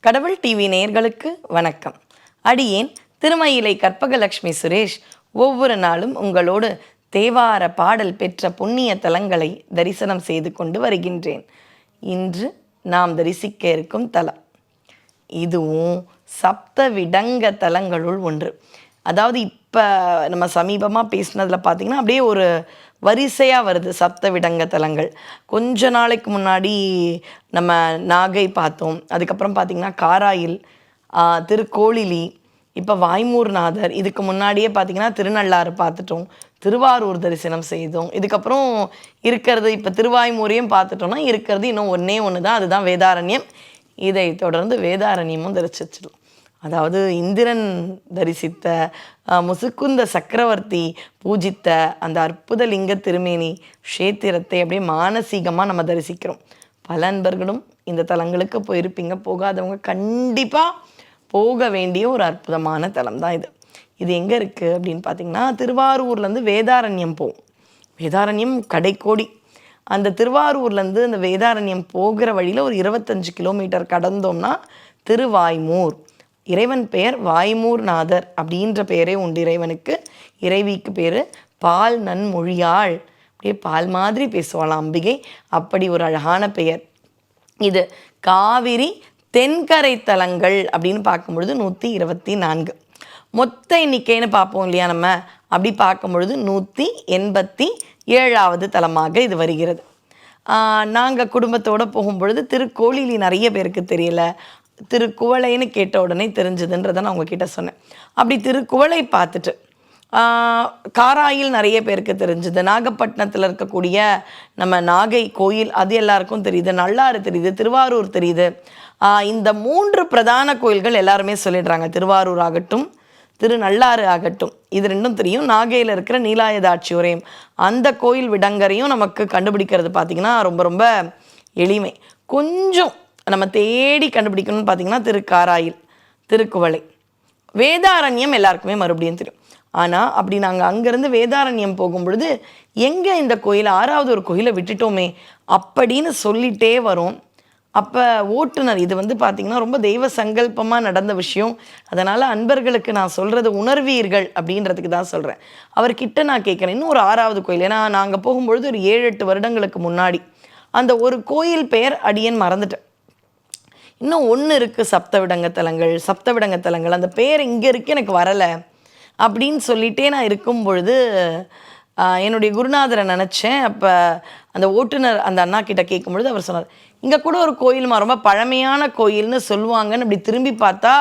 கடவுள் டிவி நேயர்களுக்கு வணக்கம். அடியேன் திருமயிலை கற்பகலட்சுமி சுரேஷ் ஒவ்வொரு நாளும் உங்களோடு தேவார பாடல் பெற்ற புண்ணிய தலங்களை தரிசனம் செய்து கொண்டு வருகின்றேன். இன்று நாம் தரிசிக்க இருக்கும் தலம். இதுவும் சப்த விடங்க தலங்களுள் ஒன்று. அதாவது இப்போ நம்ம சமீபமாக பேசினதில் பார்த்தீங்கன்னா அப்படியே ஒரு வரிசையாக வருது சப்த விடங்க தலங்கள் கொஞ்ச நாளைக்கு முன்னாடி நம்ம நாகை பார்த்தோம். அதுக்கப்புறம் பார்த்திங்கன்னா காராயில் திருக்கோளிலி இப்போ வாய்மூர்நாதர் இதுக்கு முன்னாடியே பார்த்தீங்கன்னா திருநள்ளாறு பார்த்துட்டோம். திருவாரூர் தரிசனம் செய்தோம். இதுக்கப்புறம் இருக்கிறது இப்போ திருவாய்மூரையும் பார்த்துட்டோம்னா இருக்கிறது இன்னும் ஒன்றே ஒன்று தான் அதுதான் வேதாரண்யம். இதை தொடர்ந்து வேதாரண்யமும் தரிசிச்சிடும் அதாவது இந்திரன் தரிசித்த முசுக்குந்த சக்கரவர்த்தி பூஜித்த அந்த அற்புத லிங்க திருமேனி க்ஷேத்திரத்தை அப்படியே மானசீகமாக நம்ம தரிசிக்கிறோம். பல அன்பர்களும் இந்த தலங்களுக்கு போயிருப்பீங்க. போகாதவங்க கண்டிப்பாக போக வேண்டிய ஒரு அற்புதமான தலம் தான் இது. இது எங்கே இருக்குது அப்படின்னு பார்த்தீங்கன்னா திருவாரூர்லேருந்து வேதாரண்யம் போகும் வேதாரண்யம் கடைக்கோடி. அந்த திருவாரூர்லேருந்து அந்த வேதாரண்யம் போகிற வழியில் ஒரு இருபத்தஞ்சு கிலோமீட்டர் கடந்தோம்னா திருவாய்மூர். இறைவன் பெயர் வாய்மூர்நாதர் அப்படின்ற பெயரே உண்டு இறைவனுக்கு. இறைவிக்கு பேர் பால் நன்மொழியாள். அப்படியே பால் மாதிரி பேசுவாளாம் அம்பிகை. அப்படி ஒரு அழகான பெயர். இது காவிரி தென்கரை தலங்கள் அப்படின்னு பார்க்கும் பொழுது நூற்றி இருபத்தி நான்கு. மொத்த எண்ணிக்கைன்னு பார்ப்போம் இல்லையா நம்ம? அப்படி பார்க்கும் பொழுது நூற்றி எண்பத்தி ஏழாவது தலமாக இது வருகிறது. நாங்கள் குடும்பத்தோடு போகும்பொழுது திருக்கோழிலி நிறைய பேருக்கு தெரியல. திருக்குவளைன்னு கேட்ட உடனே தெரிஞ்சதுன்றதை நான் உங்ககிட்ட சொன்னேன். அப்படி திருக்குவளை பார்த்துட்டு காராயில் நிறைய பேருக்கு தெரிஞ்சுது. நாகப்பட்டினத்தில் இருக்கக்கூடிய நம்ம நாகை கோயில் அது எல்லாருக்கும் தெரியுது. நல்லாறு தெரியுது திருவாரூர் தெரியுது. இந்த மூன்று பிரதான கோயில்கள் எல்லாருமே சொல்லிடுறாங்க. திருவாரூர் ஆகட்டும் திருநள்ளாறு ஆகட்டும். இது ரெண்டும் தெரியும். நாகையில் இருக்கிற நீலாயதாட்சியுரையும் அந்த கோயில் விடங்கரையும் நமக்கு கண்டுபிடிக்கிறது பார்த்திங்கன்னா ரொம்ப ரொம்ப எளிமை. கொஞ்சம் நம்ம தேடி கண்டுபிடிக்கணும்னு பார்த்தீங்கன்னா திருக்காராயில் திருக்குவளை. வேதாரண்யம் எல்லாருக்குமே மறுபடியும் தெரியும். ஆனால் அப்படி நாங்கள் அங்கேருந்து வேதாரண்யம் போகும் பொழுது எங்கே இந்த கோயில் ஆறாவது ஒரு கோயிலை விட்டுட்டோமே அப்படின்னு சொல்லிட்டே வரும். அப்போ ஓட்டுநர் இது வந்து பார்த்திங்கன்னா ரொம்ப தெய்வ சங்கல்பமாக நடந்த விஷயம். அதனால் அன்பர்களுக்கு நான் சொல்கிறது உணர்வீர்கள் அப்படின்றதுக்கு தான் சொல்கிறேன் அவர்கிட்ட நான் கேட்குறேன் இன்னும் ஒரு ஆறாவது கோயில்? ஏன்னா நாங்கள் போகும்பொழுது ஒரு ஏழு எட்டு வருடங்களுக்கு முன்னாடி அந்த ஒரு கோயில் பெயர் அடியன் மறந்துட்டேன். இன்னும் ஒன்று இருக்குது சப்தவிடங்க தலங்கள் சப்தவிடங்க தலங்கள் அந்த பேர் இங்கே இருக்கு எனக்கு வரலை. அப்படின்னு சொல்லிட்டே நான் இருக்கும் பொழுது என்னுடைய குருநாதரை நினச்சேன். அப்போ அந்த ஓட்டுநர் அந்த அண்ணா கிட்ட கேட்கும் பொழுது அவர் சொன்னார் இங்கே கூட ஒரு கோயில்மா ரொம்ப பழமையான கோயில்னு சொல்லுவாங்கன்னு அப்படி திரும்பி பார்த்தா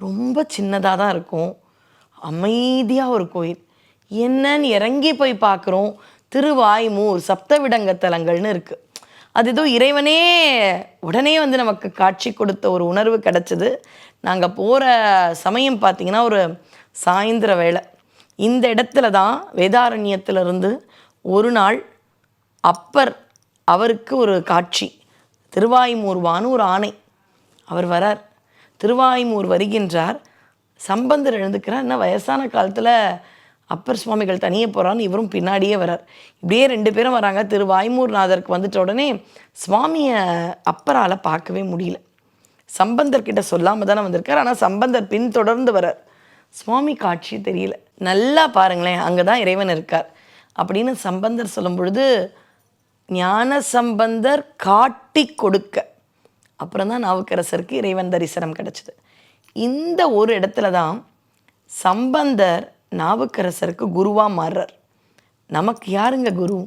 ரொம்ப சின்னதாக தான் இருக்கும். அமைதியாக ஒரு கோயில். என்னன்னு இறங்கி போய் பார்க்குறோம். திருவாய்மூர் சப்தவிடங்க தலங்கள்னு இருக்குது அது ஏதோ இறைவனே உடனே வந்து நமக்கு காட்சி கொடுத்த ஒரு உணர்வு கிடச்சிது. நாங்கள் போகிற சமயம் பார்த்திங்கன்னா ஒரு சாயந்தர வேளை. இந்த இடத்துல தான் வேதாரண்யத்திலிருந்து ஒரு நாள் அப்பர் அவருக்கு ஒரு காட்சி. திருவாய்மூர்வான்னு ஒரு ஆணை. அவர் வரார். திருவாய்மூர் வருகின்றார். சம்பந்தர் எழுந்துக்கிறார். என்ன வயசான காலத்தில் அப்பர் சுவாமிகள் தனியே போகிறான்னு இவரும் பின்னாடியே வரார். இப்படியே ரெண்டு பேரும் வராங்க. திரு வாய்மூர்நாதருக்கு வந்துட்ட உடனே சுவாமியை அப்பரால் பார்க்கவே முடியல. சம்பந்தர்கிட்ட சொல்லாமல் தானே வந்திருக்கார். ஆனால் சம்பந்தர் பின்தொடர்ந்து வரார். சுவாமி காட்சி தெரியல. நல்லா பாருங்களேன் அங்கே தான் இறைவன் இருக்கார். அப்படின்னு சம்பந்தர் சொல்லும் பொழுது ஞான சம்பந்தர் காட்டி கொடுக்க. அப்புறம் தான் நாவுக்கரசருக்கு இறைவன் தரிசனம் கிடச்சிது. இந்த ஒரு இடத்துல தான் சம்பந்தர் நாவுக்கரசருக்கு குருவாக மாறுறார். நமக்கு யாருங்க குரு?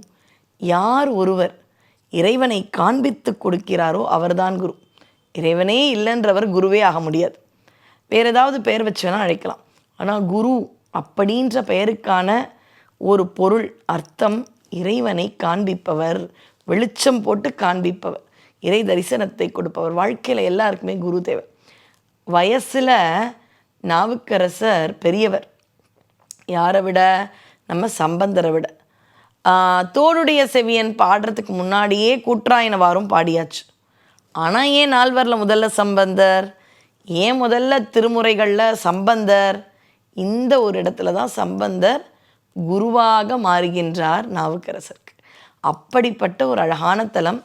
யார் ஒருவர் இறைவனை காண்பித்து கொடுக்கிறாரோ அவர்தான் குரு. இறைவனே இல்லைன்றவர் குருவே ஆக முடியாது. வேறு ஏதாவது பெயர் வச்சு வேணால் அழைக்கலாம். ஆனால் குரு அப்படின்ற பெயருக்கான ஒரு பொருள் அர்த்தம் இறைவனை காண்பிப்பவர் வெளிச்சம் போட்டு காண்பிப்பவர் இறை தரிசனத்தை கொடுப்பவர். வாழ்க்கையில் எல்லாருக்குமே குரு தேவை. வயசில் நாவுக்கரசர் பெரியவர். யாரை விட? நம்ம சம்பந்தரை விட. ஆஹ், தோடுடைய செவியன் பாடுறதுக்கு முன்னாடியே கூற்றாயினவாரும் பாடியாச்சு. ஆனால் ஏன் நால்வரில் முதல்ல சம்பந்தர்? ஏன் முதல்ல திருமுறைகளில் சம்பந்தர்? இந்த ஒரு இடத்துல தான் சம்பந்தர் குருவாக மாறுகின்றார் நாவுக்கரசருக்கு. அப்படிப்பட்ட ஒரு அழகான தலம்.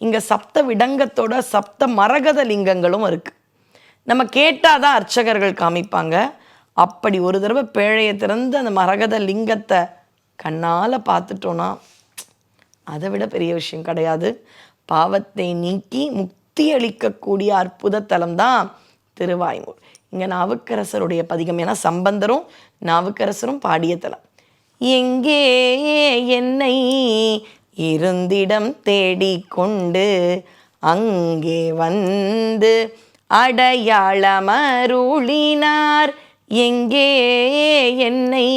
இங்கே சப்த விடங்கத்தோட சப்த மரகத லிங்கங்களும் இருக்குது நம்ம கேட்டால் தான் அர்ச்சகர்கள் காமிப்பாங்க. அப்படி ஒரு தடவை பேழையை திறந்து அந்த மரகத லிங்கத்தை கண்ணால் பார்த்துட்டோன்னா அதை விட பெரிய விஷயம் கிடையாது. பாவத்தை நீக்கி முக்தி அளிக்கக்கூடிய அற்புத தலம் தான் திருவாய்மூர் இங்கே நாவுக்கரசருடைய பதிகம் ஏன்னா சம்பந்தரும் நாவுக்கரசரும் பாடிய தலம். எங்கே என்னை இருந்திடம் தேடிக்கொண்டு அங்கே வந்து அடையாளமருளினார். எங்கே என்னை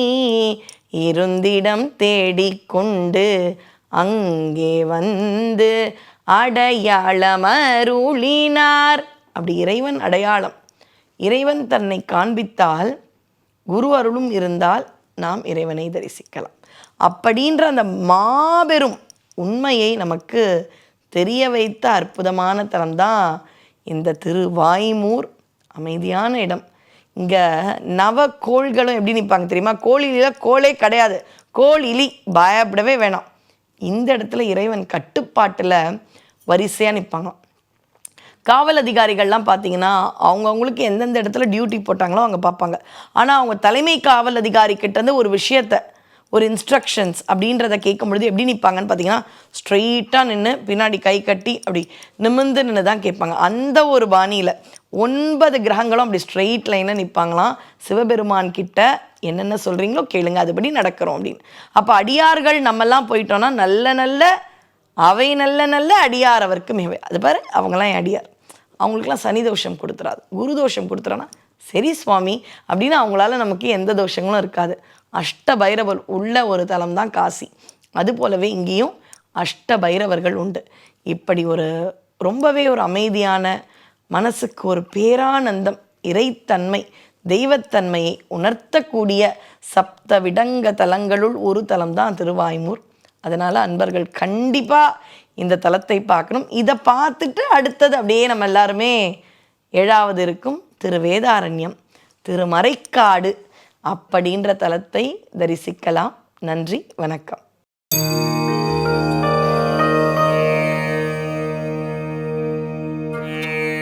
இருந்திடம் தேடிக்கொண்டு அங்கே வந்து அடையாளமருளினார். அப்படி இறைவன் அடையாளம். இறைவன் தன்னை காண்பித்தால் குரு அருளும் இருந்தால் நாம் இறைவனை தரிசிக்கலாம். அப்படின்ற அந்த மாபெரும் உண்மையை நமக்கு தெரிய வைத்த அற்புதமான தலம்தான் இந்த திருவாய்மூர் அமைதியான இடம். இங்கே நவ கோள்களும் எப்படி நிற்பாங்க தெரியுமா? கோழிலாம் கோளே கிடையாது. கோள் இலி பயப்படவே வேணாம். இந்த இடத்துல இறைவன் கட்டுப்பாட்டில் வரிசையாக நிற்பாங்க காவல் அதிகாரிகள்லாம் பார்த்தீங்கன்னா அவங்கவுங்களுக்கு எந்தெந்த இடத்துல டியூட்டி போட்டாங்களோ அவங்க பார்ப்பாங்க ஆனால் அவங்க தலைமை காவல் அதிகாரி கிட்டேருந்து ஒரு விஷயத்த ஒரு இன்ஸ்ட்ரக்ஷன்ஸ் அப்படின்றத கேட்கும் பொழுது எப்படி நிற்பாங்கன்னு பார்த்தீங்கன்னா ஸ்ட்ரெயிட்டாக நின்று பின்னாடி கை கட்டி அப்படி நிமிர்ந்து நின்று தான் கேட்பாங்க. அந்த ஒரு பாணியில் ஒன்பது கிரகங்களும் அப்படி ஸ்ட்ரெயிட் லைனாக நிற்பாங்களாம் சிவபெருமான் கிட்ட என்னென்ன சொல்கிறீங்களோ கேளுங்க அதுபடி நடக்கிறோம் அப்படின்னு. அப்போ அடியார்கள் நம்மெல்லாம் போயிட்டோம்னா நல்ல நல்ல அவை நல்ல நல்ல அடியார் அவருக்கு மிகவை. அது பாரு அவங்களாம் என் அடியார். அவங்களுக்குலாம் சனி தோஷம் கொடுத்துறாது. குரு தோஷம் கொடுத்துறான்னா சரி சுவாமி அப்படின்னு அவங்களால நமக்கு எந்த தோஷங்களும் இருக்காது. அஷ்ட பைரவர் உள்ள ஒரு தலம் தான் காசி. அது போலவே இங்கேயும் அஷ்ட பைரவர்கள் உண்டு. இப்படி ஒரு ரொம்பவே ஒரு அமைதியான மனசுக்கு ஒரு பேரானந்தம் இறைத்தன்மை தெய்வத்தன்மையை உணர்த்தக்கூடிய சப்த விடங்க தலங்களுள் ஒரு தலம் தான் திருவாய்மூர். அதனால் அன்பர்கள் கண்டிப்பாக இந்த தலத்தை பார்க்கணும். இதை பார்த்துட்டு அடுத்தது அப்படியே நம்ம எல்லாருமே ஏழாவது இருக்கும் திரு வேதாரண்யம் திருமறைக்காடு அப்படின்ற தலத்தை தரிசிக்கலாம். நன்றி வணக்கம்.